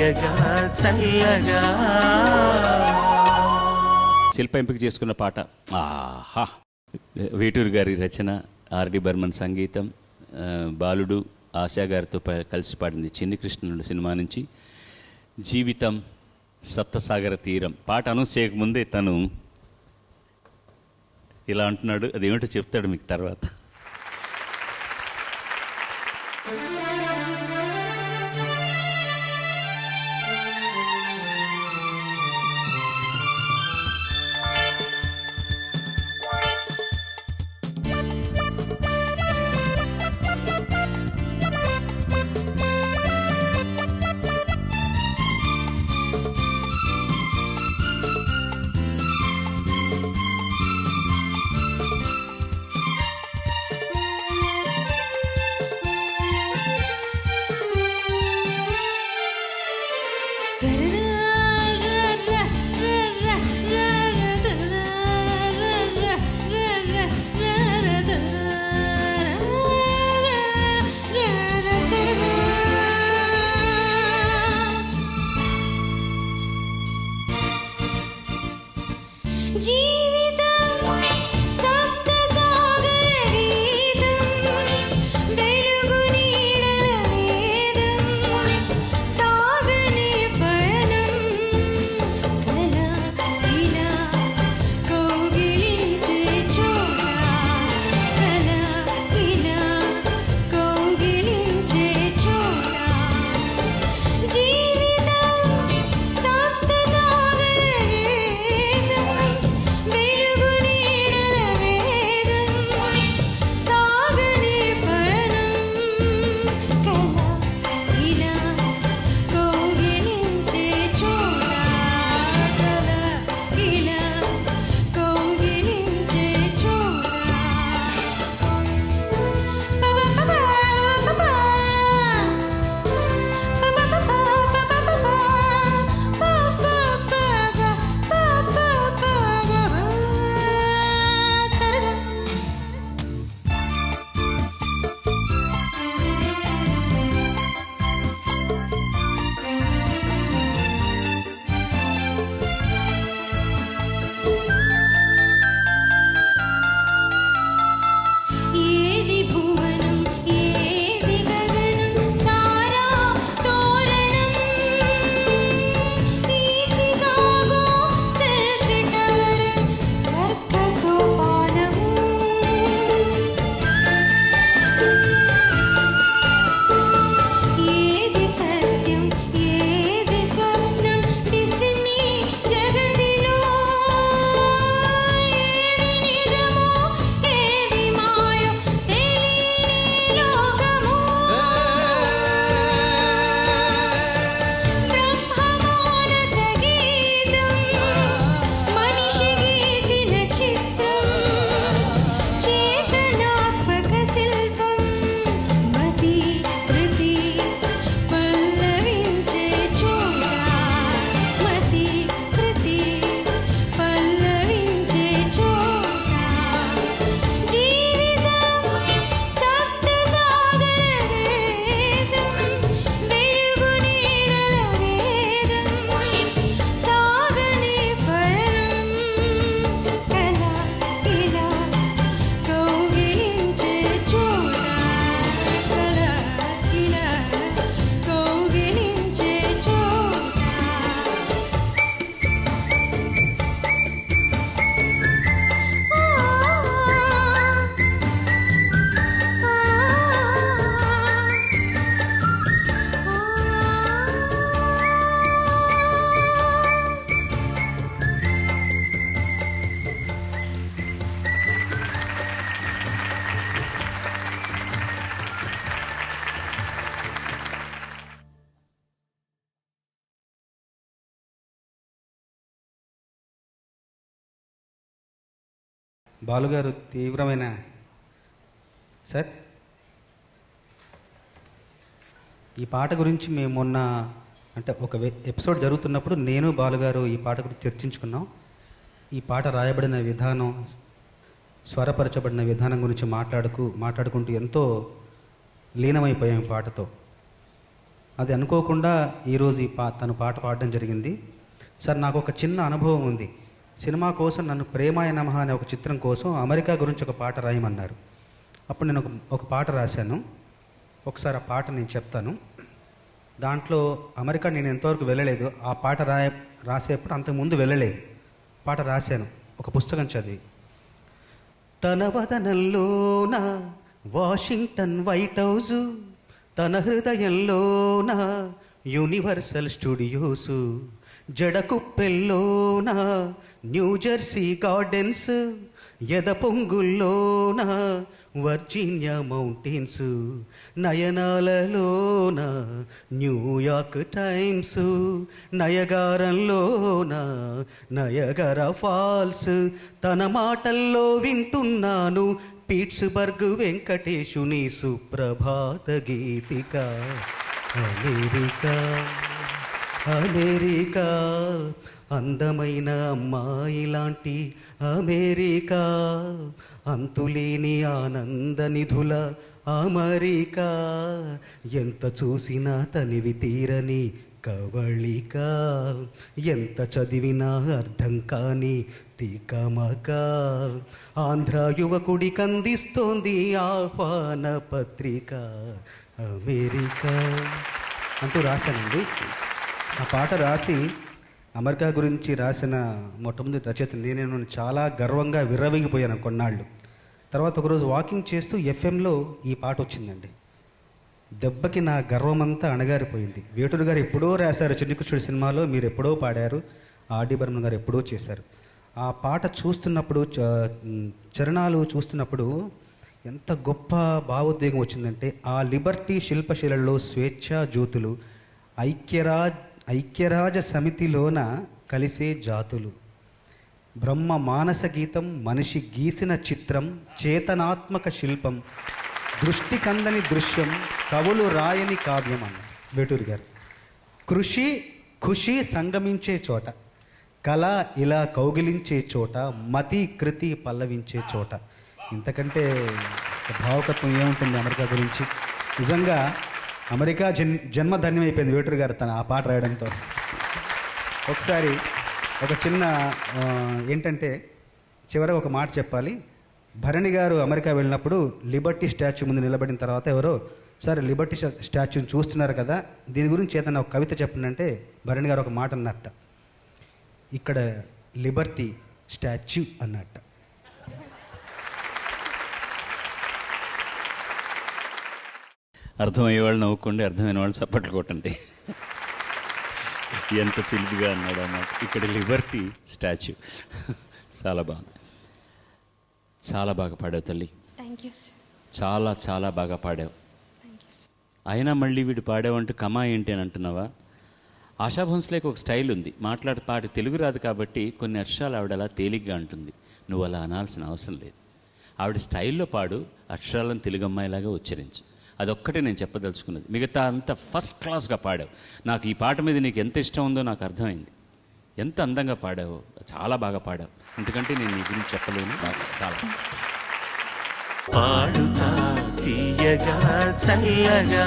తీయగా చల్లగా. శిల్ప ఎంపిక చేసుకున్న పాట. ఆహా. వేటూరు గారి రచన ఆర్డి బర్మన్ సంగీతం బాలుడు ఆశా గారితో కలిసి పాడింది చిన్ని కృష్ణుడు సినిమా నుంచి. జీవితం సప్తసాగర తీరం. పాట అనౌన్స్ చేయకముందే తను ఇలా అంటున్నాడు. అదేమిటో చెప్తాడు మీకు తర్వాత. బాలుగారు తీవ్రమైన సార్? ఈ పాట గురించి మేము మొన్న అంటే ఒక వె- ఎపిసోడ్ జరుగుతున్నప్పుడు నేను బాలుగారు ఈ పాట గురించి చర్చించుకున్నాం. ఈ పాట రాయబడిన విధానం స్వరపరచబడిన విధానం గురించి మాట్లాడుకు మాట్లాడుకుంటూ ఎంతో లీనమైపోయాం ఈ పాటతో. అది అనుకోకుండా ఈరోజు ఈ పా తను పాట పాడడం జరిగింది. సార్ నాకు ఒక చిన్న అనుభవం ఉంది. సినిమా కోసం నన్ను ప్రేమాయ నమః అనే ఒక చిత్రం కోసం అమెరికా గురించి ఒక పాట రాయమన్నారు. అప్పుడు నేను ఒక పాట రాశాను. ఒకసారి ఆ పాట నేను చెప్తాను. దాంట్లో అమెరికా నేను ఎంతవరకు వెళ్ళలేదు. ఆ పాట రాయ రాసేప్పుడు అంతకుముందు వెళ్ళలేదు. పాట రాశాను. ఒక పుస్తకం చదివి. తన వదనంలోన వాషింగ్టన్ వైట్ హౌస్ తన హృదయంలోన యూనివర్సల్ స్టూడియోస్ జడకుప్పెల్లోన న్యూజెర్సీ గార్డెన్స్ ఎద పొంగుల్లోన వర్జీనియా మౌంటైన్స్ నయనాలలోన న్యూయార్క్ టైమ్స్ నయగారంలోన నయగర ఫాల్స్. తన మాటల్లో వింటున్నాను పీట్స్బర్గ్ వెంకటేశుని సుప్రభాత గీతిక. అమెరికా అమెరికా అందమైన అమ్మాయి లాంటి అమెరికా అంతులేని ఆనంద నిధుల అమెరికా ఎంత చూసినా తనివి తీరని కవళిక ఎంత చదివినా అర్థం కాని తికమక ఆంధ్ర యువకుడి కందిస్తోంది ఆహ్వాన పత్రిక అమెరికా. అంటూ రాశానండి. ఆ పాట రాసి అమెరికా గురించి రాసిన మొట్టమొదటి రచయిత నేను చాలా గర్వంగా విర్రవిగిపోయాను కొన్నాళ్ళు. తర్వాత ఒకరోజు వాకింగ్ చేస్తూ ఎఫ్ఎంలో ఈ పాట వచ్చిందండి. దెబ్బకి నా గర్వమంతా అణగారిపోయింది. వేటూరు గారు ఎప్పుడో రాశారు చిన్నికృష్ణుడి సినిమాలో మీరు ఎప్పుడో పాడారు. ఆర్డి బర్మన్ గారు ఎప్పుడో చేశారు. ఆ పాట చూస్తున్నప్పుడు చరణాలు చూస్తున్నప్పుడు ఎంత గొప్ప భావోద్వేగం వచ్చిందంటే ఆ లిబర్టీ శిల్పశిలలో స్వేచ్ఛా జ్యోతులు ఐక్యరాజ్ ఐక్యరాజ సమితిలోన కలిసే జాతులు. బ్రహ్మ మానస గీతం మనిషి గీసిన చిత్రం చేతనాత్మక శిల్పం దృష్టి కందని దృశ్యం కవులు రాయని కావ్యం అన్న వేటూరు గారు. కృషి ఖుషి సంగమించే చోట కళ ఇలా కౌగిలించే చోట మతి కృతి పల్లవించే చోట. ఇంతకంటే భావకత్వం ఏముంటుంది అమెరికా గురించి? నిజంగా అమెరికా జన్ జన్మధన్యం అయిపోయింది వేటూరు గారు తన ఆ పాట రాయడంతో. ఒకసారి ఒక చిన్న ఏంటంటే చివర ఒక మాట చెప్పాలి. భరణి గారు అమెరికా వెళ్ళినప్పుడు లిబర్టీ స్టాచ్యూ ముందు నిలబడిన తర్వాత ఎవరో సార్ లిబర్టీ స్టాచ్యూని చూస్తున్నారు కదా దీని గురించి ఏదైనా ఒక కవిత చెప్పండి అంటే భరణి గారు ఒక మాట అన్నట్ట. ఇక్కడ లిబర్టీ స్టాచ్యూ అన్నట్ట. అర్థమయ్యే వాళ్ళు నవ్వుకోండి అర్థమైన వాళ్ళు చప్పట్లు కొట్టండి. ఎంత చిలిపిగా అన్నాడు అన్నమాట ఇక్కడ లిబర్టీ స్టాచ్యూ. చాలా బాగుంది. చాలా బాగా పాడావు తల్లి. థ్యాంక్ యూ సార్ చాలా చాలా బాగా పాడావు. అయినా మళ్ళీ వీడు పాడావంటే కమా ఏంటి అని అంటున్నావా? ఆశా భోన్స్లేకి ఒక స్టైల్ ఉంది. మాట్లాడే పాట తెలుగు రాదు కాబట్టి కొన్ని అక్షరాలు ఆవిడ అలా తేలిగ్గా అంటుంది. నువ్వు అలా అనాల్సిన అవసరం లేదు. ఆవిడ స్టైల్లో పాడు అక్షరాలను తెలుగు అమ్మాయిలాగా ఉచ్చరించు. అదొక్కటే నేను చెప్పదలుచుకున్నది. మిగతా అంతా ఫస్ట్ క్లాస్గా పాడావు. నాకు ఈ పాట మీద నీకు ఎంత ఇష్టం ఉందో నాకు అర్థమైంది. ఎంత అందంగా పాడావు చాలా బాగా పాడావు. ఎందుకంటే నేను నీ గురించి చెప్పలేను. చాలా. పాడుతా తీయగా చల్లగా.